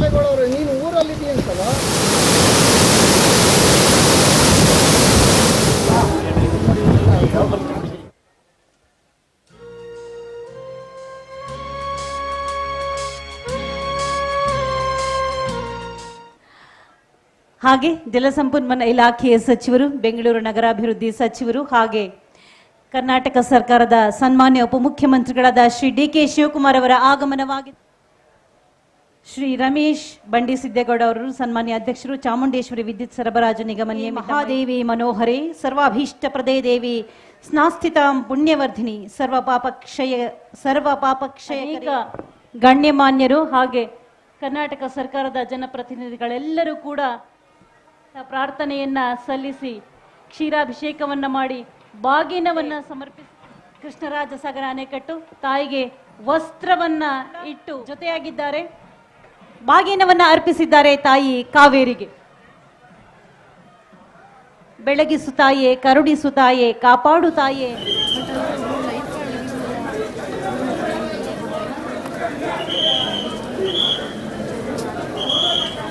ಕಾಮೇಗೌಡವ್ರೆ ನೀನು ಊರಲ್ಲಿದ್ದೀಯ ಅಂತಲ್ಲ? ಹಾಗೆ ಜಲಸಂಪನ್ಮೂಲ ಇಲಾಖೆಯ ಸಚಿವರು, ಬೆಂಗಳೂರು ನಗರಾಭಿವೃದ್ಧಿ ಸಚಿವರು ಹಾಗೆ ಕರ್ನಾಟಕ ಸರ್ಕಾರದ ಸನ್ಮಾನ್ಯ ಉಪಮುಖ್ಯಮಂತ್ರಿಗಳಾದ ಶ್ರೀ ಡಿ ಕೆ ಶಿವಕುಮಾರ್ ಅವರ ಆಗಮನವಾಗಿದೆ ಶ್ರೀ ರಮೇಶ್ ಬಂಡಿ ಸಿದ್ದೇಗೌಡ ಅವರು ಸನ್ಮಾನ್ಯ ಅಧ್ಯಕ್ಷರು ಚಾಮುಂಡೇಶ್ವರಿ ವಿದ್ಯುತ್ ಸರಬರಾಜು ನಿಗಮ ಮಹಾದೇವಿ ಮನೋಹರಿ ಸರ್ವಾಭೀಷ್ಟ ಪ್ರದೇ ದೇವಿ ಸ್ನಾಸ್ಥಿತ ಪುಣ್ಯವರ್ಧಿನಿ ಸರ್ವ ಪಾಪಕ್ಷಯ ಸರ್ವ ಪಾಪಕ್ಷಯ ಗಣ್ಯಮಾನ್ಯರು ಹಾಗೆ ಕರ್ನಾಟಕ ಸರ್ಕಾರದ ಜನಪ್ರತಿನಿಧಿಗಳೆಲ್ಲರೂ ಕೂಡ ಪ್ರಾರ್ಥನೆಯನ್ನ ಸಲ್ಲಿಸಿ ಕ್ಷೀರಾಭಿಷೇಕವನ್ನ ಮಾಡಿ ಬಾಗಿನವನ್ನ ಸಮರ್ಪಿಸಿ ಕೃಷ್ಣರಾಜ ಸಾಗರ ಅಣೆಕಟ್ಟು ತಾಯಿಗೆ ವಸ್ತ್ರವನ್ನ ಇಟ್ಟು ಜೊತೆಯಾಗಿದ್ದಾರೆ. ಬಾಗಿನವನ್ನ ಅರ್ಪಿಸಿದ್ದಾರೆ ತಾಯಿ ಕಾವೇರಿಗೆ. ಬೆಳಗಿಸು ತಾಯೇ ಕರುಣಿಸು ತಾಯೇ ಕಾಪಾಡು ತಾಯೇ.